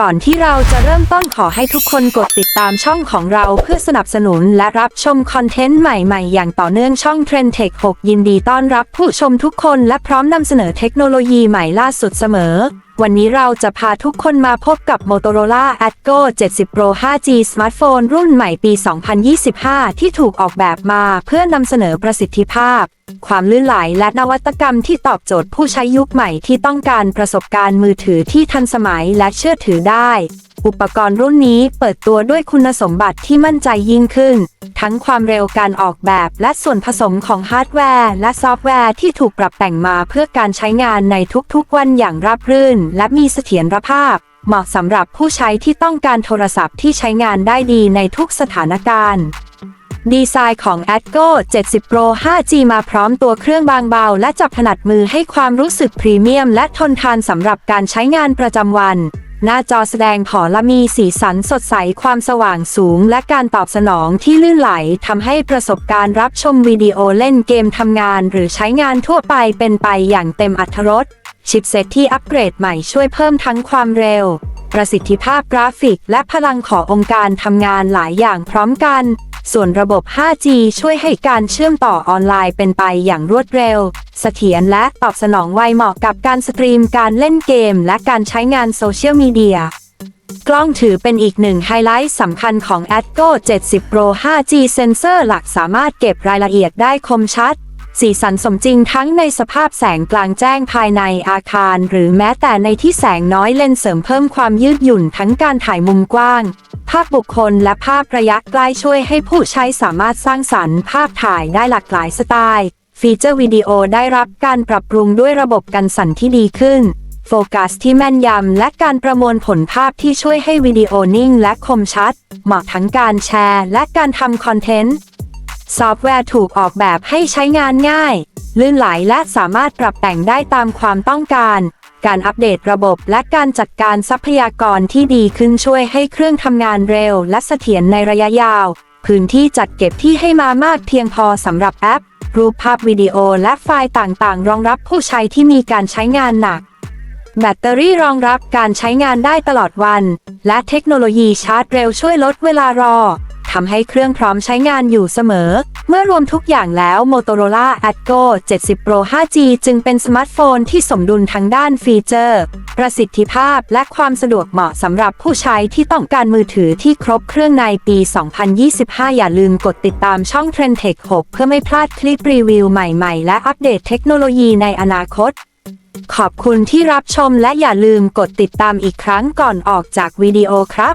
ก่อนที่เราจะเริ่มต้นขอให้ทุกคนกดติดตามช่องของเราเพื่อสนับสนุนและรับชมคอนเทนต์ใหม่ๆ อย่างต่อเนื่องช่อง Trend Tech 6 ยินดีต้อนรับผู้ชมทุกคนและพร้อมนำเสนอเทคโนโลยีใหม่ล่าสุดเสมอ วันนี้เราจะพาทุกคนมาพบกับ Motorola Adgo 70 Pro 5G สมาร์ทโฟนรุ่นใหม่ปี 2025 ที่ถูกออกแบบมาเพื่อนำเสนอประสิทธิภาพ ความลื่นไหลและนวัตกรรมที่ตอบโจทย์ผู้ใช้ยุคใหม่ที่ต้องการประสบการณ์มือถือที่ทันสมัยและเชื่อถือได้ อุปกรณ์รุ่นนี้เปิดตัวด้วยคุณสมบัติที่มั่นใจยิ่งขึ้น ทั้งความเร็วการออกแบบและส่วนผสมของฮาร์ดแวร์และซอฟต์แวร์ที่ถูกปรับแต่งมาเพื่อการใช้งานในทุกๆวันอย่างราบรื่น และมีเสถียรภาพ เหมาะสำหรับผู้ใช้ที่ต้องการโทรศัพท์ที่ใช้งานได้ดีในทุกสถานการณ์ ดีไซน์ของ Adgo 70 Pro 5G มาพร้อมตัวเครื่องบางเบา และจับถนัดมือให้ความรู้สึกพรีเมียม และทนทานสำหรับการใช้งานประจำวัน หน้าจอแสดงผอละมีสีสันสดใสความสว่างสูง และการตอบสนองที่ลื่นไหลทำให้ประสบการณ์รับชมวิดีโอเล่นเกมทำงาน หรือใช้งานทั่วไปเป็นไปอย่างเต็มอรรถรสชิปเซ็ตที่อัปเกรดใหม่ช่วยเพิ่มทั้งความเร็ว ประสิทธิภาพกราฟิก และพลังขององค์การทำงานหลายอย่างพร้อมกัน ส่วนระบบ 5G ช่วยให้การเชื่อมต่อออนไลน์เป็นไปอย่างรวดเร็ว เสถียรและตอบสนองไวเหมาะกับการสตรีมการเล่นเกม และการใช้งานโซเชียลมีเดียกล้องถือเป็นอีกหนึ่งไฮไลท์สำคัญของ Adgo 70 Pro 5G เซนเซอร์หลักสามารถเก็บรายละเอียดได้คมชัด สีสันสมจริงทั้งในสภาพแสงกลางแจ้งภายในอาคาร หรือแม้แต่ในที่แสงน้อยเลนส์เสริมเพิ่มความยืดหยุ่นทั้งการถ่ายมุมกว้างภาพบุคคลและภาพระยะใกล้ช่วยให้ผู้ใช้สามารถสร้างสรรค์ภาพถ่ายได้หลากหลายสไตล์ ฟีเจอร์วิดีโอได้รับการปรับปรุงด้วยระบบกันสั่นที่ดีขึ้น โฟกัสที่แม่นยำและการประมวลผลภาพที่ช่วยให้วิดีโอนิ่งและคมชัด เหมาะทั้งการแชร์ และการทำคอนเทนต์ซอฟต์แวร์ถูกออกแบบให้ใช้งานง่าย ลื่นไหลและสามารถปรับแต่งได้ตามความต้องการ การอัปเดตระบบและการจัดการทรัพยากรที่ดีขึ้นช่วยให้เครื่องทำงานเร็วและเสถียรในระยะยาว พื้นที่จัดเก็บที่ให้มามากเพียงพอสำหรับแอป รูปภาพวิดีโอและไฟล์ต่างๆ รองรับผู้ใช้ที่มีการใช้งานหนัก แบตเตอรี่รองรับการใช้งานได้ตลอดวัน และเทคโนโลยีชาร์จเร็วช่วยลดเวลารอ ทำให้เครื่องพร้อมใช้งานอยู่เสมอ เมื่อรวมทุกอย่างแล้ว Motorola Adgo 70 Pro 5G จึงเป็นสมาร์ทโฟนที่สมดุลทั้งด้านฟีเจอร์ ประสิทธิภาพและความสะดวกเหมาะสำหรับผู้ใช้ที่ต้องการมือถือที่ครบเครื่องในปี 2025 อย่าลืมกดติดตามช่อง Trend Tech 6 เพื่อไม่พลาดคลิปรีวิวใหม่ๆ และอัปเดตเทคโนโลยีในอนาคตขอบคุณที่รับชมและอย่าลืมกดติดตามอีกครั้งก่อนออกจากวิดีโอครับ